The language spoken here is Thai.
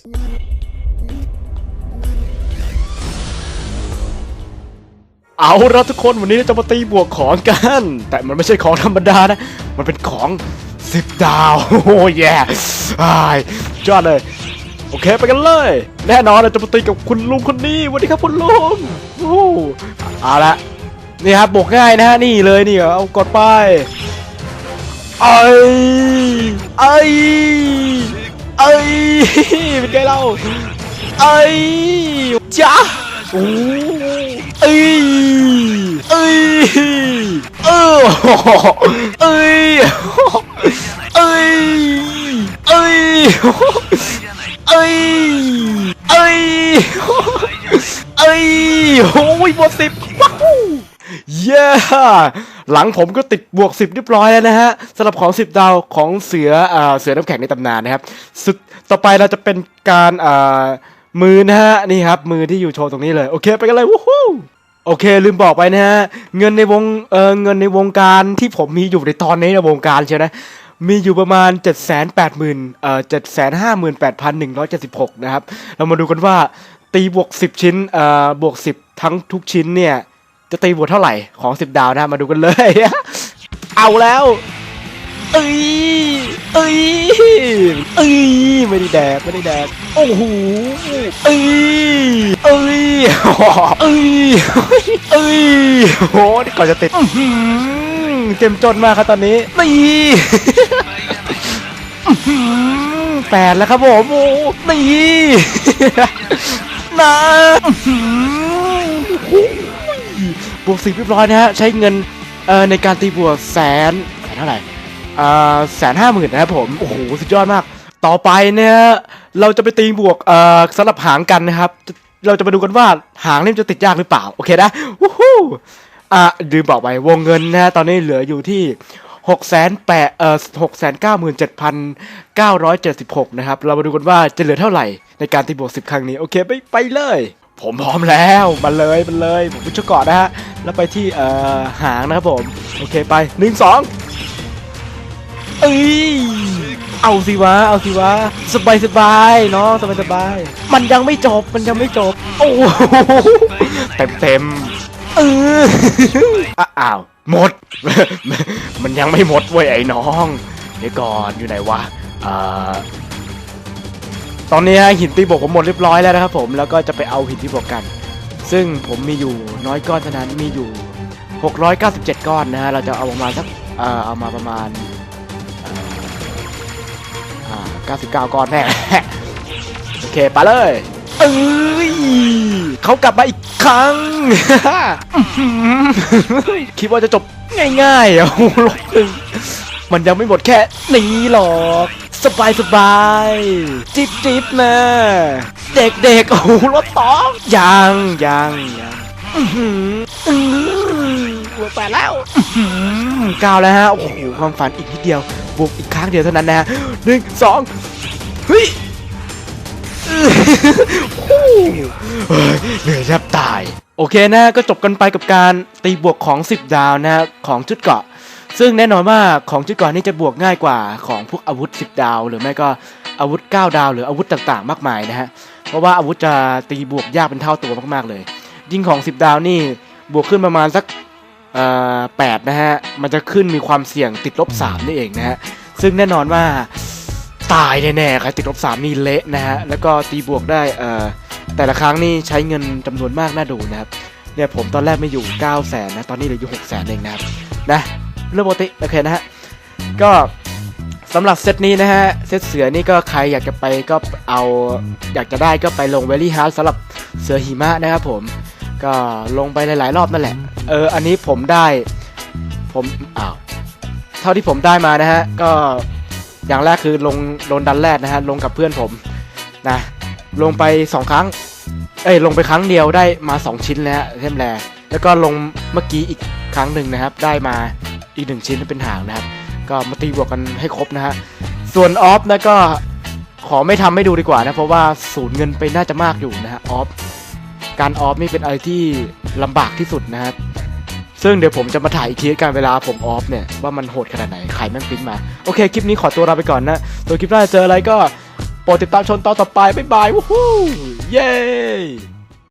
เอาละทุกคนวันนี้เราจะมาตีบวกของกัน แต่มันไม่ใช่ของธรรมดานะ มันเป็นของสิบดาว โอ้ยแย่อ้ายยอดเลย โอเคไปกันเลย แน่นอนเราจะมาตีกับคุณลุงคนนี้วัสดีครับคุณลุงโอ้เอาละนี่ครับบวกง่ายนะฮะนี่เลยนี่เอากดไปไอ้ไอ้ เป็นไงเราไอ้ยจ้าโอ้เอ้ยเอ้ยเออเอ้ยเอ้ยเอ้ยเอ้ยเอ้ยเอ้ยโอ้ยบวกสิบว้าวเย้ หลังผมก็ติดบวกสิบเรียบร้อยแล้วนะฮะสำหรับของสิบดาวของเสืออ่าเสือน้ำแข็งในตำนานนะครับสุดต่อไปเราจะเป็นการอ่ามือนะฮะนี่ครับมือที่อยู่โชว์ตรงนี้เลยโอเคไปกันเลยวู้ฮู้โอเค ลืมบอกไปนะฮะเงินในวงเออเงินในวงการที่ผมมีอยู่ในตอนนี้ในวงการใช่ไหมมีอยู่ประมาณ 7 8 0 0 0 0เอ่อ758,176 นะครับ เรามาดูกันว่าตีบวก 10 ชิ้นเอ่อบวก 10 ทั้งทุกชิ้นเนี่ย จะตีบวกเท่าไหร่ของ10ดาวนะมาดูกันเลย เอาแล้วเอ้ยเอ้ยเอ้ยไม่ได้แดกไม่ได้แดกโอ้โหเอ้ยเอ้ยเอ้ยเอ้ยโหนี่ก่อนจะติดเต็มจนมากครับตอนนี้นี่อื้อหือแปดแล้วครับผมโอ้นี่นะ วกสิบเรียบร้อยนะฮะใช้เงินเอ่อในการตีบวกแสนแสนเท่าไหร่อ่าแสนห้าหมื่นนะครับผมโอ้โหสุดยอดมาก ต่อไปเนี่ยเราจะไปตีบวกเอ่อสำหรับหางกันนะครับเราจะมาดูกันว่าหางนี่มจะติดยากหรือเปล่าโอเคนะวู้ฮู้อะลืมบอกไปวงเงินนะฮะตอนนี้เหลืออยู่ที่หกแสนแปดเอ่อหกแสนเก้าหมื่นเจ็ดพันเก้าร้อยเจ็ดสิบหกนะครับ เรามาดูกันว่าจะเหลือเท่าไหร่ในการตีบวกสิบครั้งนี้ โอเค ไปไปเลย ผมพร้อมแล้วมาเลยมาเลยผมเป็นชุดเกาะนะฮะแล้วไปที่เอ่อหางนะครับผมโอเคไปหนึ่งสองเอ้ยเอาสิวะเอาสิวะสบายสบายเนาะสบายสบายมันยังไม่จบมันยังไม่จบโอ้โหเต็มเต็มเอออ้าวหมด มันยังไม่หมดเว้ยไอ้น้องเดี๋ยวก่อนอยู่ไหนวะอ่า ตอนนี้ฮะหินตีบกผมหมดเรียบร้อยแล้วนะครับผมแล้วก็จะไปเอาหินที่บกกัน ซึ่งผมมีอยู่น้อยก้อนเท่านั้นมีอยู่ 697 ก้อนนะฮะเราจะเอาประมาณสักเอ่อเอามาประมาณอ่า99 ก้อนแน่โอเคไปเลยเอ้ยเขากลับมาอีกครั้ง คิดว่าจะจบง่ายๆอะโอ้โหลบหนึ่งมันยังไม่หมดแค่นี้หรอก สบายสบายจิบจิบนะเด็กๆโอ้โหรถต้องยังยังยังอื้อหืออื้อหัวแปดแล้วก้าวแล้วฮะโอ้โหความฝันอีกนิดเดียวบวกอีกครั้งเดียวเท่านั้นนะฮะหนึ่งสองเฮ้ยเหนื่อยแทบตาย โอเคนะก็จบกันไปกับการตีบวกของ 10 ดาวนะฮะของชุดเกาะ ซึ่งแน่นอนว่าของชุดกราะนี่จะบวกง่ายกว่าของพวกอาวุธ 10 ดาว หรือไม่ก็อาวุธ 9 ดาว หรืออาวุธต่างๆ มากมายนะฮะ เพราะว่าอาวุธจะตีบวกยากเป็นเท่าตัวมากๆเลย ยิ่งของ 10 ดาวนี่บวกขึ้นประมาณสักแปดนะฮะ มันจะขึ้นมีความเสี่ยงติดลบสามนี่เองนะฮะ ซึ่งแน่นอนว่าตายแน่ๆใครติดลบสามนี่เละนะฮะ แล้วก็ตีบวกได้แต่ละครั้งนี่ใช้เงินจำนวนมากน่าดูนะครับ เนี่ยผมตอนแรกไม่อยู่9 0 0แสนนะ ตอนนี้เหลืออยู่6 0แสนเองนะครับ นะ เรื่องปกติโอเคนะฮะก็สำหรับเซตนี้นะฮะเซตเสือนี่ก็ใครอยากจะไปก็เอาอยากจะได้ก็ไปลงเวลี่ฮาร์สำหรับเสือหิมะนะครับผมก็ลงไปหลายๆรอบนั่นแหละ เออ อันนี้ผมได้ผมอ้าวเท่าที่ผมได้มานะฮะ ก็อย่างแรกคือลงโดนดันแรกนะฮะ ลงกับเพื่อนผมนะ ลงไปสองครั้ง เอ้ย ลงไปครั้งเดียวได้มาสองชิ้นแล้วฮะเทมแรแล้วก็ลงเมื่อกี้อีกครั้งหนึ่งนะครับ ได้มา อีกหนึ่งชิ้นเป็นหางนะครับ ก็มาตีบวกกันให้ครบนะฮะส่วนออฟนะก็ขอไม่ทำให้ดูดีกว่านะ เพราะว่าสูญเงินไปน่าจะมากอยู่นะฮะออฟการออฟนี่เป็นอะไรที่ลำบากที่สุดนะครับซึ่งเดี๋ยวผมจะมาถ่ายอีกทีกันเวลาผมออฟเนี่ย ว่ามันโหดขนาดไหนใครแม่งปิ้นมา โอเค คลิปนี้ขอตัวลาไปก่อนนะ ตัวคลิปหน้าเจออะไรก็โปรดติดตามชมตอนต่อไป บ๊ายบาย วู้ฮู้เย้